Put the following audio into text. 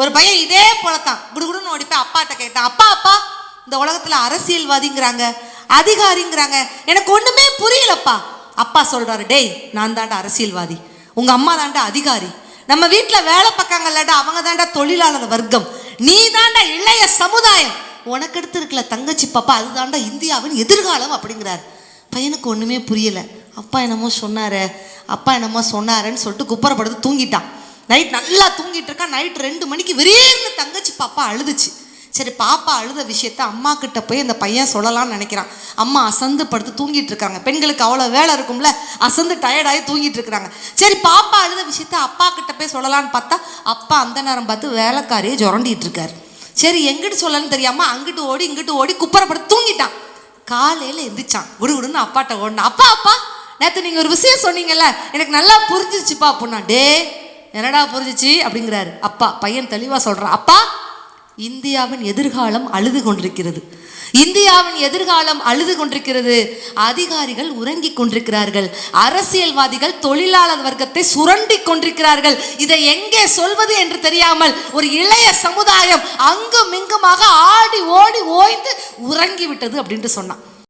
ஒரு பையன் இதே போலத்தான். குடுகுடுன்னு ஓடி போய் அப்பாட்ட கேட்டான். அப்பா அப்பா இந்த உலகத்துல அரசியல்வாதிங்கிறாங்க அதிகாரிங்கிறாங்க. எனக்கு ஒண்ணுமே புரியலப்பா. அப்பா சொல்றாரு டேய் நான் தாண்டா அரசியல்வாதி. உங்க அம்மா தாண்டா அதிகாரி. நம்ம வீட்டில் வேலை பார்க்காங்கல்லடா அவங்க தாண்டா தொழிலாளர் வர்க்கம். நீ தாண்டா இளைய சமுதாயம். உனக்கு எடுத்து இருக்கல தங்கச்சி பாப்பா அதுதாண்டா இந்தியாவின் எதிர்காலம் அப்படிங்கிறார். பையனுக்கு ஒண்ணுமே புரியல. அப்பா என்னமோ சொன்னாரு அப்பா என்னமோ சொன்னாருன்னு சொல்லிட்டு குப்பரப்படுத்து தூங்கிட்டான். நைட் நல்லா தூங்கிட்டு இருக்கான் நைட் ரெண்டு மணிக்கு விரேன்னு தங்கச்சி பாப்பா அழுதுச்சு. சரி பாப்பா அழுத விஷயத்த அம்மா கிட்ட போய் அந்த பையன் சொல்லலாம்னு நினைக்கிறான். அம்மா அசந்து படுத்து தூங்கிட்டு இருக்காங்க. பெண்களுக்கு அவ்வளோ வேலை இருக்கும்ல அசந்து டயர்டாகி தூங்கிட்டு இருக்கிறாங்க சரி பாப்பா அழுத விஷயத்த அப்பா கிட்ட போய் சொல்லலாம்னு பார்த்தா அப்பா அந்த நேரம் பார்த்து வேலைக்காரியை ஜுரண்டிட்டு இருக்காரு. சரி எங்கிட்டு சொல்லன்னு தெரியாமல் அங்கிட்டு ஓடி இங்கிட்டு ஓடி குப்பரப்படுத்து தூங்கிட்டான். காலையில் எந்திரிச்சான். குடுகுடுன்னு அப்பாட்ட ஓடினான் அப்பா அப்பா நேற்று நீங்கள் ஒரு விஷயம் சொன்னீங்கல்ல எனக்கு நல்லா புரிஞ்சிச்சுப்பா அப்படின்னா டே என்னடா புரிஞ்சிச்சு? அப்படிங்கிறாரு. அப்பா பையன் தெளிவாக சொல்கிறான் அப்பா இந்தியாவின் எதிர்காலம் அழுது கொண்டிருக்கிறது. இந்தியாவின் எதிர்காலம் அழுது கொண்டிருக்கிறது. அதிகாரிகள் உறங்கிக் கொண்டிருக்கிறார்கள். அரசியல்வாதிகள் தொழிலாளர் வர்க்கத்தை சுரண்டி கொண்டிருக்கிறார்கள். இதை எங்கே சொல்வது என்று தெரியாமல் ஒரு இளைய சமுதாயம் அங்கும் இங்குமாக ஆடி ஓடி ஓய்ந்து உறங்கிவிட்டது அப்படின்ட்டு சொன்னான்.